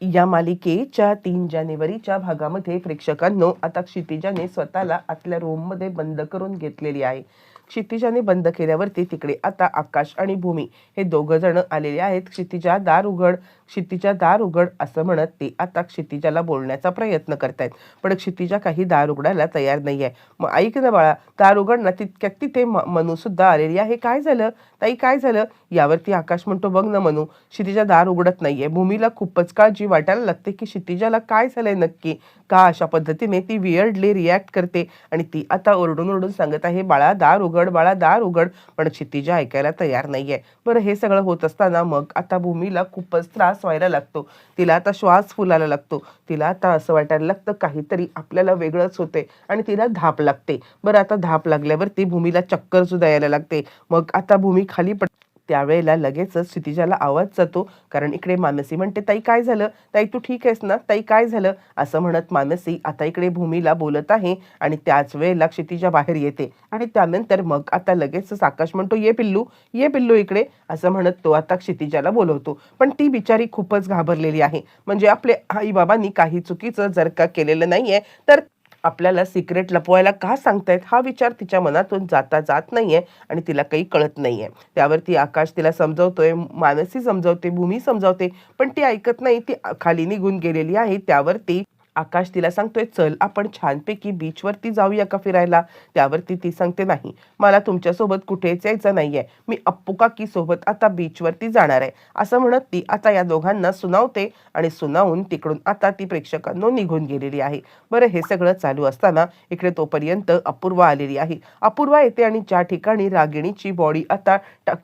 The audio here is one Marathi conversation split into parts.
या मालिकेच्या तीन जानेवारीच्या भागामध्ये प्रेक्षकांनो आता क्षितिजाने स्वतःला आतल्या रूममध्ये बंद करून घेतलेली आहे. क्षितिजाने बंद केल्यावरती तिकडे आता आकाश आणि भूमी हे दोघं जण आलेले आहेत. क्षितिजा दार उघड. क्षितिजा दार उघड असं म्हणत ते आता क्षितिजाला बोलण्याचा प्रयत्न करतायत. पण क्षितिजा काही दार उघडायला तयार नाही आहे मग ऐक ना बाळा दार उघड ना तितक्यात तिथे म- मनूसुद्धा आलेली आहे. काय झालं? ताई काय झालं? यावरती आकाश म्हणतो बघ ना म्हणू क्षितिजा दार उघडत नाहीये. भूमीला खूपच काळजी वाटायला लागते की क्षितिजाला काय झालंय नक्की? का अशा पद्धतीने ती वियर्डली रिॲक्ट करते? आणि ती आता ओरडून ओरडून सांगत आहे बाळा दार उघड बाळा दार उघड. पण क्षितिजा ऐकायला तयार नाहीये. बरं हे सगळं होत असताना मग आता भूमीला खूपच त्रास व्हायला लागतो. तिला आता श्वास फुलायला लागतो. तिला आता असं वाटायला लागतं काहीतरी आपल्याला वेगळंच होते आणि तिला धाप लागते. बरं आता धाप लागल्यावरती भूमीला चक्कर सुद्धा यायला लागते. मग आता भूमी खाली पड त्यावेळेला लगेचच क्षितिजाला आवाज जातो कारण इकडे मानसी म्हणते ताई काय झालं? ताई तू ठीक आहेस ना? ताई काय झालं? असं म्हणत मानसी आता इकडे भूमीला बोलत आहे आणि त्याच वेळेला क्षितिजा बाहेर येते आणि त्यानंतर मग आता लगेचच आकाश म्हणतो ये पिल्लू ये पिल्लू इकडे. असं म्हणत तो आता क्षितिजाला बोलवतो. पण ती बिचारी खूपच घाबरलेली आहे. म्हणजे आपले आई बाबांनी काही चुकीचं जर का केलेलं नाहीये तर आपल्याला सिक्रेट लपवायला का सांगतायत? हा विचार तिच्या मनातून जाता जात नाहीये आणि तिला काही कळत नाहीये. त्यावरती आकाश तिला समजवतोय मानसी समजवते भूमी समजावते पण ती ऐकत नाही ती खाली निघून गेलेली आहे. त्यावरती आकाश तिला सांगतोय चल आपण छानपैकी बीचवरती जाऊया का फिरायला? त्यावरती ती सांगते नाही मला तुमच्यासोबत कुठेच यायचं नाहीये. मी अप्पू काकी सोबत आता बीचवरती जाणार आहे. असं म्हणत ती आता या दोघांना सुनावते आणि सुनावून तिकडून आता ती प्रेक्षकांनो निघून गेलेली आहे. बरं हे सगळं चालू असताना इकडे तोपर्यंत अपूर्वा आलेली आहे. अपूर्वा येते आणि ज्या ठिकाणी रागिणीची बॉडी आता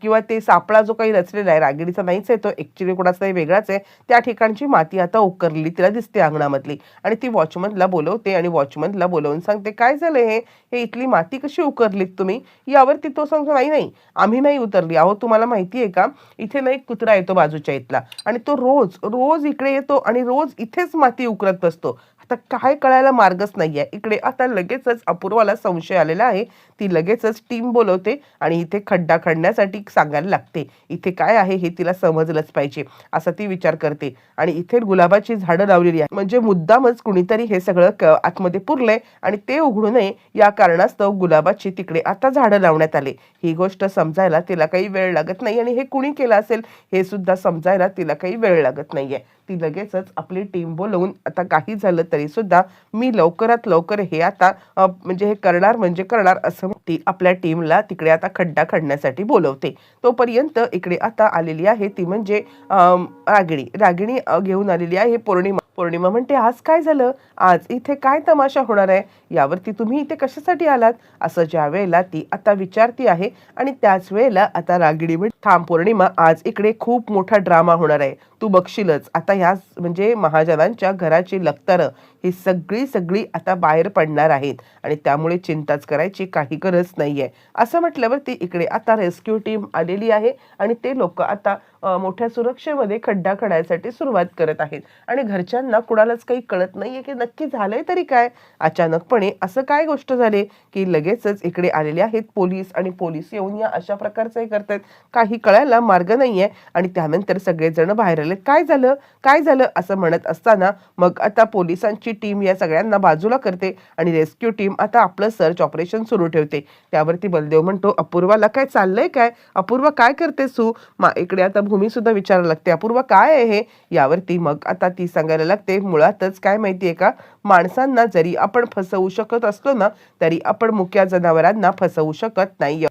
किंवा ते सापळा जो काही रचलेला आहे रागिणीचा नाहीच आहे तो ऍक्च्युली कोणाचा वेगळाच आहे त्या ठिकाणची माती आता उकरलेली तिला दिसते अंगणामधली. आणि ती वॉचमनला बोलवते आणि वॉचमनला बोलवून सांगते काय झालं हे? हे इथली माती कशी उकरलीत तुम्ही? यावरती तो सांगतो नाही नाही आम्ही नाही उतरली. अहो तुम्हाला माहिती आहे का? इथे ना एक कुत्रा येतो बाजूच्या इथला आणि तो रोज रोज इकडे येतो आणि रोज इथेच माती उकरत बसतो. आता काय कळायला मार्गच नाहीये. इकडे आता लगेचच अपूर्वाला संशय आलेला आहे. ती लगेचच टीम बोलवते आणि इथे खड्डा खणण्यासाठी सांगायला लागते. इथे काय आहे हे तिला समजलंच पाहिजे असा ती विचार करते. आणि इथे गुलाबाची झाडं लावलेली आहे म्हणजे मुद्दामच कुणीतरी हे सगळं क- आतमध्ये पुरलंय आणि ते उघडू नये. या कारणास्तव गुलाबाची तिकडे आता झाडं लावण्यात आले. ही गोष्ट समजायला तिला काही वेळ लागत नाही आणि हे कुणी केलं असेल हे सुद्धा समजायला तिला काही वेळ लागत नाहीये. ती लगेचच आपली टीम बोलवून आता काही झालं तरी सुद्धा मी लवकरात लवकर हे आता म्हणजे हे करणार म्हणजे करणार असं ती आपल्या टीमला तिकडे आता खड्डा खणण्यासाठी बोलवते. तोपर्यंत इकडे आता आलेली आहे ती म्हणजे रागिणी. रागिणी घेऊन आलेली आहे पौर्णिमा. पौर्णिमा म्हणते आज काय झालं? आज इथे काय तमाशा होणार आहे? यावरती तुम्ही इथे कशासाठी आलात? असं ज्या वेळेला ती आता विचारती आहे आणि त्याच वेळेला आता रागिणी म्हणजे थांब पौर्णिमा आज इकडे खूप मोठा ड्रामा होणार आहे. तू बघशीलच. आता ह्या म्हणजे महाजनांच्या घराची लखतरं ही सगळी सगळी आता बाहेर पडणार आहेत. आणि त्यामुळे चिंताच करायची काही गरज नाही आहे असं म्हटल्यावरती इकडे आता रेस्क्यू टीम आलेली आहे. आणि ते लोक आता मोठ्या सुरक्षेमध्ये खड्डा खणायसाठी सुरुवात करत आहेत. आणि घरच्यांना कुणालाच काही कळत नाही आहे की नक्की झालंय तरी काय? अचानकपणे असं काय गोष्ट झाली की लगेचच इकडे आलेले आहेत पोलीस आणि पोलीस येऊन या अशा प्रकारचं हे करतायत. काही कळायला मार्ग नाही आहे आणि त्यानंतर सगळेजण बाहेर आले काय झालं? काय झालं? असं म्हणत असताना मग आता पोलिसांची टीम या सगळ्यांना बाजूला करते आणि रेस्क्यू टीम आता आपलं सर्च ऑपरेशन सुरू ठेवते. त्यावरती बलदेव म्हणतो अपूर्वाला काय चाललंय काय? अपूर्वा काय करते सू मा इकडे आता भूमी सुद्धा विचारायला लागते अपूर्वा काय आहे? हे यावरती मग आता ती सांगायला लागते मुळातच काय माहितीये का? माणसांना जरी आपण फसवू शकत असलो ना तरी आपण मुक्या जनावरांना फसवू शकत नाही.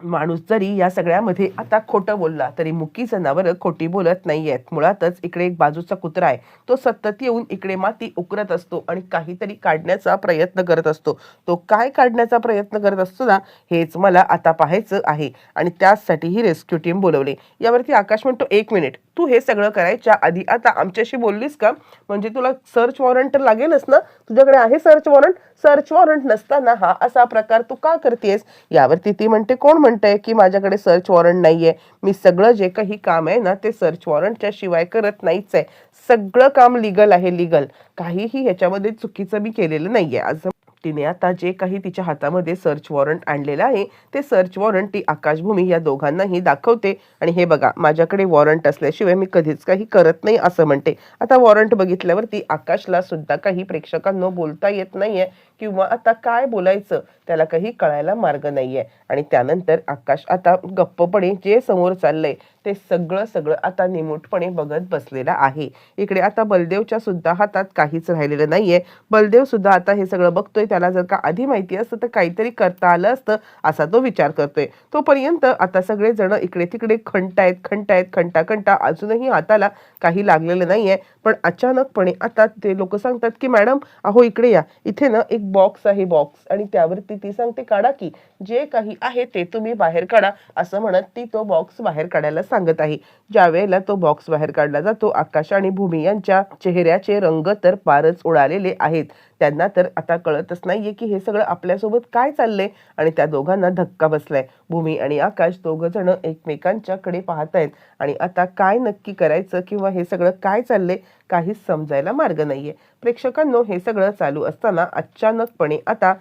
माणूस जरी या सगळ्यामध्ये आता खोटं बोलला तरी मुकी जनावरं खोटी बोलत नाही आहेत मुळातच इकडे एक बाजूचा कुत्रा आहे. तो सतत येऊन इकडे माती उकरत असतो आणि काहीतरी काढण्याचा प्रयत्न करत असतो. तो काय काढण्याचा प्रयत्न करत असतो ना हेच मला आता पाहायचं आहे. आणि त्याचसाठी ही रेस्क्यू टीम बोलवली. यावरती आकाश म्हणतो एक मिनिट. तू हे सगळं करायच्या आधी. आता आमच्याशी बोललीस का? म्हणजे तुला सर्च वॉरंट तर लागेलच ना? तुझ्याकडे आहे सर्च वॉरंट सर्च वॉरंट नसताना हा असा प्रकार तू का करतेस? यावरती ती म्हणते कोण म्हणतंय की माझ्याकडे सर्च वॉरंट नाहीये? मी सगळं जे काही काम आहे ना ते सर्च वॉरंटच्या शिवाय करत नाहीच आहे. सगळं काम लिगल आहे लिगल काहीही ह्याच्यामध्ये चुकीचं मी केलेलं नाहीये. असं तिने आता जे काही तिच्या हातामध्ये सर्च वॉरंट आणलेलं आहे ते सर्च वॉरंट ती आकाशभूमी या दोघांनाही दाखवते. आणि हे बघा माझ्याकडे वॉरंट असल्याशिवाय मी कधीच काही करत नाही असं म्हणते. आता वॉरंट बघितल्यावरती आकाशला सुद्धा काही प्रेक्षकांना बोलता येत नाहीये किंवा आता काय बोलायचं त्याला काही कळायला मार्ग नाहीये. आणि त्यानंतर आकाश आता गप्पपणे जे समोर चाललंय ते सगळं सगळं आता निमूटपणे बघत बसलेला आहे. इकडे आता बलदेवच्या सुद्धा हातात काहीच राहिलेलं नाहीये. बलदेव सुद्धा आता हे सगळं बघतोय. त्याला जर का आधी माहिती असतं तर काहीतरी करता आलं असतं असा तो विचार करतोय. तोपर्यंत आता सगळे जण इकडे तिकडे खंटायत खंटायत खंटा खंटा अजूनही हाताला काही लागलेलं नाहीये. पण अचानकपणे आता ते लोक सांगतात की मॅडम अहो इकडे या. इथे ना एक बॉक्स आहे बॉक्स. आणि त्यावरती ती सांगते काढा की. जे काही आहे ते तुम्ही बाहेर काढा. असं म्हणत ती तो बॉक्स बाहेर काढायला सांगत आहे. ज्या वेळेला तो बॉक्स बाहेर काढला जातो आकाश आणि भूमी यांच्या चेहऱ्याचे रंग तर फारच उडालेले आहेत. त्यांना तर आता कळतच नाहीये की हे सगळं आपल्यासोबत काय चाललंय आणि त्या दोघांना धक्का बसलाय. भूमी आणि आकाश दोघं जण एकमेकांच्याकडे पाहत आहेत आणि आता काय नक्की करायचं किंवा हे सगळं काय चाललंय काहीच समजायला मार्ग नाहीये. प्रेक्षकांनो हे सगळं चालू असताना अचानकपणे आता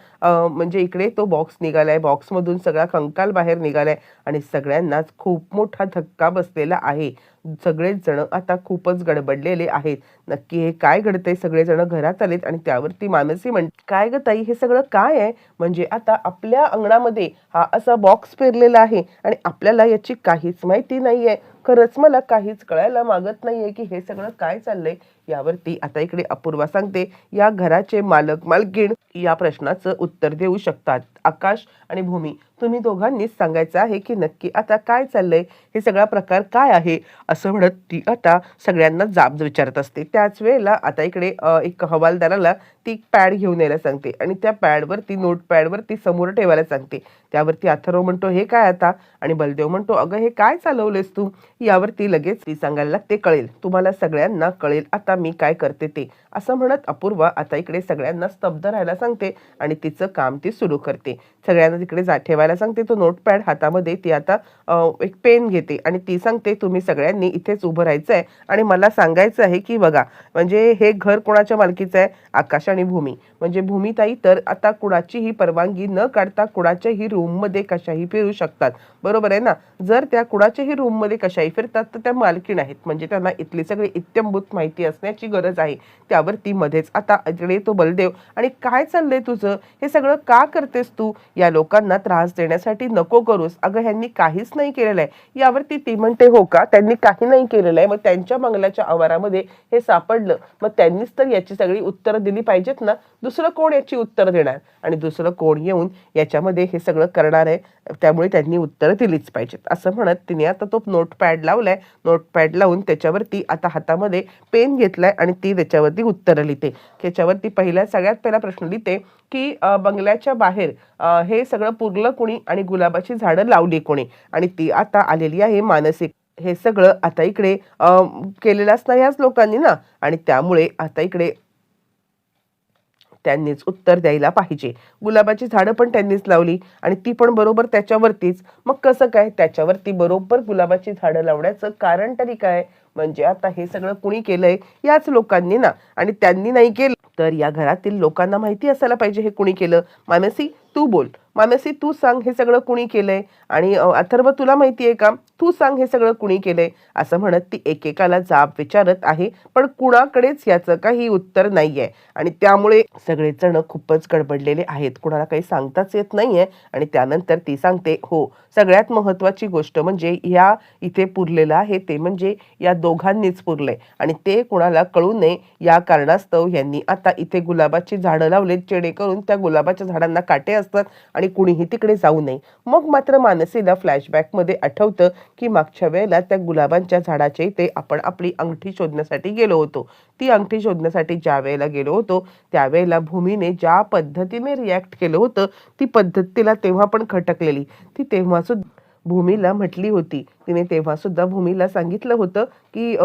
म्हणजे इकडे तो बॉक्स निघालाय. बॉक्समधून सगळा कंकाल बाहेर निघालाय आणि सगळ्यांनाच खूप मोठा धक्का बसलेला आहे. सगळेच जण आता खूपच गडबडलेले आहेत. नक्की हे काय घडतंय? सगळेजण घरात आलेत आणि त्यावरती मानसी म्हण काय ग ताई? हे सगळं काय आहे? म्हणजे आता आपल्या अंगणामध्ये हा असा बॉक्स पेरलेला आहे आणि आपल्याला याची काहीच माहिती नाही आहे खरंच मला काहीच कळायला मागत नाहीये की हे सगळं काय चाललंय यावरती. आता इकडे अपूर्वा सांगते या घराचे मालक मालकीण या प्रश्नाचं उत्तर देऊ शकतात. आकाश आणि भूमी तुम्ही दोघांनीच सांगायचं आहे की नक्की आता काय चाललंय? हे सगळा प्रकार काय आहे? असं म्हणत ती आता सगळ्यांना जाब विचारत असते. त्याच वेळेला आता इकडे एक हवालदाराला ती पॅड घेऊन यायला सांगते आणि त्या पॅडवरती नोट पॅडवरती समोर ठेवायला सांगते. त्यावरती अथर्व म्हणतो हे काय आता? आणि बलदेव म्हणतो अगं हे काय चालवलेस तू? यावरती लगेच ती सांगायला लागते कळेल तुम्हाला सगळ्यांना कळेल आता मी काय करते ते. असं म्हणत अपूर्वा आता इकडे सगळ्यांना स्तब्ध राहायला सांगते आणि तिचं काम ती सुरू करते. सगळ्यांना तिकडे जा ठेवायला सांगते तो नोटपॅड हातामध्ये ती आता एक पेन घेते आणि ती सांगते तुम्ही सगळ्यांनी इथेच उभं राहायचं आहे आणि मला सांगायचं आहे की बघा म्हणजे हे घर कोणाच्या मालकीचं आहे? आकाश आणि भूमी. म्हणजे भूमीताई तर आता कुणाचीही परवानगी न काढता कुणाच्याही रूममध्ये कशाही फिरू शकतात. बरोबर आहे ना? जर त्या कुणाच्याही रूममध्ये कशाही फिरतात तर त्या मालकीण आहेत. म्हणजे त्यांना इथली सगळी इत्यंभूत माहिती असण्याची गरज आहे. त्यावरती मध्येच आता अजडे तो बलदेव. आणि काय चाललंय तुझं? हे सगळं का करतेस तू? या लोकांना त्रास देण्यासाठी नको करूस. अगं ह्यांनी काहीच नाही केलेलं आहे. यावरती ती म्हणते हो का? त्यांनी काही नाही केलेलं आहे. मग त्यांच्या मंगलाच्या आवारामध्ये हे सापडलं. मग त्यांनीच तर याची सगळी उत्तरं दिली पाहिजेत ना? दुसरं कोण याची उत्तर देणार? आणि दुसरं कोण येऊन याच्यामध्ये हे सगळं करणार आहे त्यामुळे त्यांनी उत्तरं दिलीच पाहिजेत. असं म्हणत तिने आता तो नोटपॅड लावलाय. नोटपॅड लावून त्याच्यावरती आता हातामध्ये पेन घेतलाय आणि ती त्याच्यावरती उत्तरं लिहिते. त्याच्यावरती पहिल्या सगळ्यात पहिला प्रश्न लिहिते की बंगल्याच्या बाहेर हे सगळं पुरलं कोणी आणि गुलाबाची झाडं लावली कोणी? आणि ती आता आलेली आहे मानसिक. हे सगळं आता इकडे केलेलं असणार ह्याच लोकांनी ना? आणि त्यामुळे आता इकडे त्यांनीच उत्तर द्यायला पाहिजे. गुलाबाची झाडं पण त्यांनीच लावली आणि ती पण बरोबर त्याच्यावरतीच. मग कसं काय? त्याच्यावरती बरोबर गुलाबाची झाडं लावण्याचं कारण तरी काय? म्हणजे आता हे सगळं कुणी केलंय? याच लोकांनी ना. आणि त्यांनी नाही केलं तर या घरातील लोकांना माहिती असायला पाहिजे हे कुणी केलं. मानसी तू बोल. मानसी तू सांग हे सगळं कुणी केलंय? आणि अथर्व तुला माहिती आहे का? तू सांग हे सगळं कुणी केलंय? असं म्हणत ती एकेकाला जाब विचारत आहे पण कुणाकडेच याचं काही उत्तर नाहीये. आणि त्यामुळे सगळेजण खूपच गडबडलेले आहेत. कुणाला काही सांगताच येत नाहीये. आणि त्यानंतर ती सांगते हो सगळ्यात महत्वाची गोष्ट म्हणजे या इथे पुरलेलं आहे. ते म्हणजे या दोघांनीच पुरलंय. आणि ते कुणाला कळू नये. या कारणास्तव यांनी आता इथे गुलाबाची झाडं लावलेत. जेणेकरून त्या गुलाबाच्या झाडांना काटे असतात. आणि कुणीही तिकडे जाऊ नये. मग मात्र मानसीला फ्लॅशबॅकमध्ये आठवतं की मागच्या वेळेला त्या गुलाबांच्या झाडाच्या इथे आपण आपली अंगठी शोधण्यासाठी गेलो होतो. ती अंगठी शोधण्यासाठी ज्या वेळेला गेलो होतो त्यावेळेला भूमीने ज्या पद्धतीने रिॲक्ट केलं होतं ती पद्धत तिला तेव्हा पण खटकलेली. ती तेव्हा सुद्धा भूमीला म्हटली होती. तिने तेव्हा सुद्धा भूमीला सांगितलं होतं की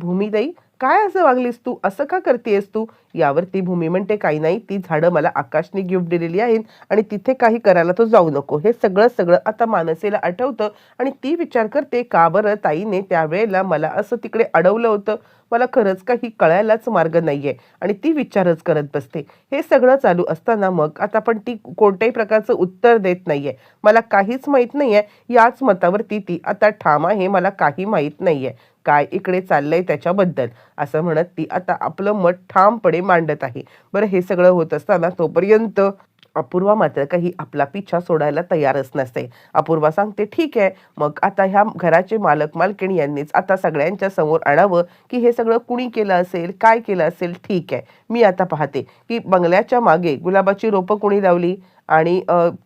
भूमीताई काय असं वागलीस तू? असं का करतेस तू? यावर ती भूमी म्हणते काही नाही ती झाडं मला आकाशने गिफ्ट दिलेली आहेत आणि तिथे काही करायला तो जाऊ नको. हे सगळं सगळं आता मानसेला आठवतं आणि ती विचार करते का बरं ताईने त्यावेळेला मला असं तिकडे अडवलं होतं? मला खरंच काही कळायलाच मार्ग नाहीये. आणि ती विचारच करत बसते. हे सगळं चालू असताना मग आता पण ती कोणत्याही प्रकारचं उत्तर देत नाहीये. मला काहीच माहीत नाहीये. याच मतावरती ती आता ठाम आहे मला काही माहीत नाहीये. काय इकडे चाललंय त्याच्याबद्दल. असं म्हणत ती आता आपलं मत ठामपणे मांडत आहे. बरं हे सगळं होत असताना तोपर्यंत अपूर्वा मात्र काही आपला पिछा सोडायला तयारच नसते. अपूर्वा सांगते ठीक आहे मग आता ह्या घराचे मालक मालकिणी यांनीच आता सगळ्यांच्या समोर आणावं की हे सगळं कुणी केलं असेल काय केलं असेल? ठीक आहे मी आता पाहते. की बंगल्याच्या मागे गुलाबाची रोपं कुणी लावली? आणि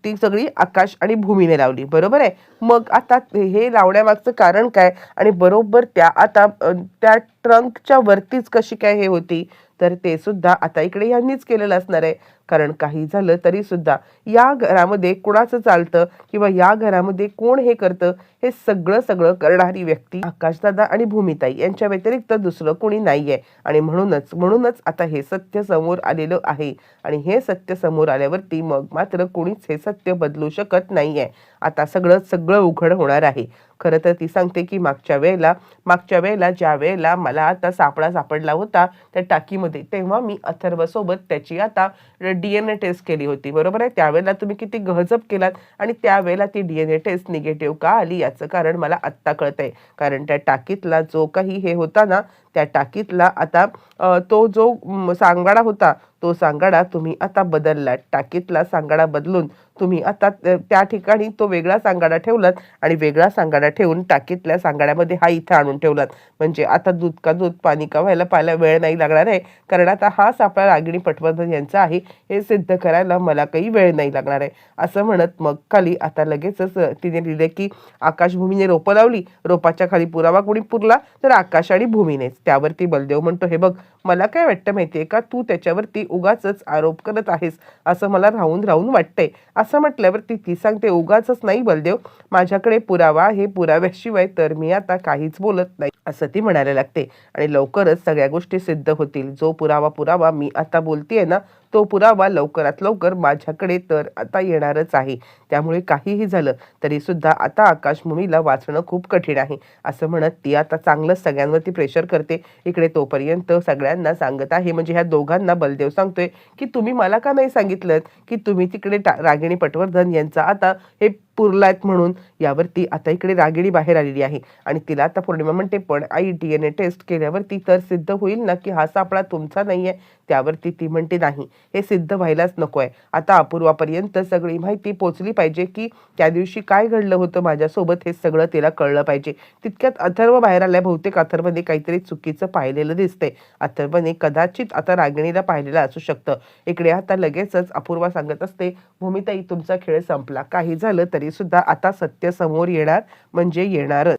ती सगळी आकाश आणि भूमीने लावली. बरोबर आहे? मग आता हे लावण्यामागचं कारण काय? आणि बरोबर त्या आता त्या ट्रंकच्या वरतीच कशी काय हे होती? तर ते सुद्धा आता इकडे यांनीच केलेलं असणार आहे. कारण काही झालं तरी सुद्धा या घरामध्ये कुणाचं चालतं किंवा या घरामध्ये कोण हे करतं हे सगळं सगळं करणारी व्यक्ती आकाशदादा आणि भूमिताई. यांच्या व्यतिरिक्त दुसरं कोणी नाहीये. आणि म्हणूनच म्हणूनच आता हे सत्य समोर आलेलं आहे. आणि हे सत्य समोर आल्यावरती मग मात्र कोणीच हे सत्य बदलू शकत नाही आहे आता सगळं सगळं उघड होणार आहे. खरं तर ती सांगते की मागच्या वेळेला मागच्या वेळेला ज्या वेळेला मला आता सापळा सापडला होता त्या टाकीमध्ये तेव्हा मी अथर्वसोबत त्याची आता डी एन ए टेस्ट केली होती. बरोबर आहे? त्यावेळेला तुम्ही किती गहजब केलात आणि त्यावेळेला ती D N A test negative का आली याचं कारण मला आत्ता कळतंय. कारण त्या टाकीतला जो काही हे होता ना त्या टाकीतला आता तो जो सांगाडा होता तो सांगाडा तुम्ही आता बदलला टाकीतला सांगाडा बदलून तुम्ही आता त्या ठिकाणी तो वेगळा सांगाडा ठेवलात आणि वेगळा सांगाडा ठेवून टाकीतल्या सांगाड्यामध्ये हा इथं आणून ठेवलात. म्हणजे आता दूध का दूध पाणी का व्हायला पाहायला वेळ नाही लागणार आहे. कारण आता हा सापळा रागिणी पटवर्धन यांचा आहे हे सिद्ध करायला मला काही वेळ नाही लागणार आहे. असं म्हणत मग खाली आता लगेचच तिने लिहिले की आकाशभूमीने रोपं लावली. रोपाच्या खाली पुरावा कोणी पुरला तर आकाश आणि भूमीनेच. त्यावरती बलदेव म्हणतो हे बघ मला काय वाटतं माहितीये का? तू त्याच्यावरती उगाच आरोप करत आहेस. असं मला राहून राहून वाटतंय. असं म्हटल्यावरती ती सांगते उगाच नाही बलदेव. माझ्याकडे पुरावा आहे. पुराव्याशिवाय तर मी आता काहीच बोलत नाही. असं ती म्हणायला लागते. आणि लवकरच सगळ्या गोष्टी सिद्ध होतील. जो पुरावा पुरावा मी आता बोलतेय ना तो पुरावा लवकरात लवकर माझ्याकडे तर आता येणारच आहे. त्यामुळे काहीही झालं तरी सुद्धा आता आकाशभूमीला वाचणं खूप कठीण आहे. असं म्हणत ती आता चांगलंच सगळ्यांवरती प्रेशर करते. इकडे तोपर्यंत सगळ्यांना सांगत आहे. म्हणजे ह्या दोघांना बलदेव सांगतोय की तुम्ही मला का नाही सांगितलं की तुम्ही तिकडे टा- रागिणी पटवर्धन यांचा आता हे पुरलायत म्हणून? यावरती आता इकडे रागिणी बाहेर आलेली आहे. आणि तिला आता पौर्णिमा म्हणते पण आई डी एन ए टेस्ट केल्यावरती तर सिद्ध होईल ना की हा सापळा तुमचा नाही आहे त्यावरती ती म्हणते नाही हे सिद्ध व्हायलाच नको आहे आता अपूर्वापर्यंत सगळी माहिती पोचली पाहिजे की त्या दिवशी काय घडलं होतं माझ्यासोबत हे सगळं तिला कळलं पाहिजे. तितक्यात अथर्व बाहेर आल्या. बहुतेक अथर्वने काहीतरी चुकीचं पाहिलेलं दिसतंय. अथर्वने कदाचित आता रागिणीला पाहिलेलं असू शकतं. इकडे आता लगेचच अपूर्वा सांगत असते भूमिताई तुमचा खेळ संपला. काही झालं तरी सुद्धा आता सत्य समोर येणार म्हणजे येणारच.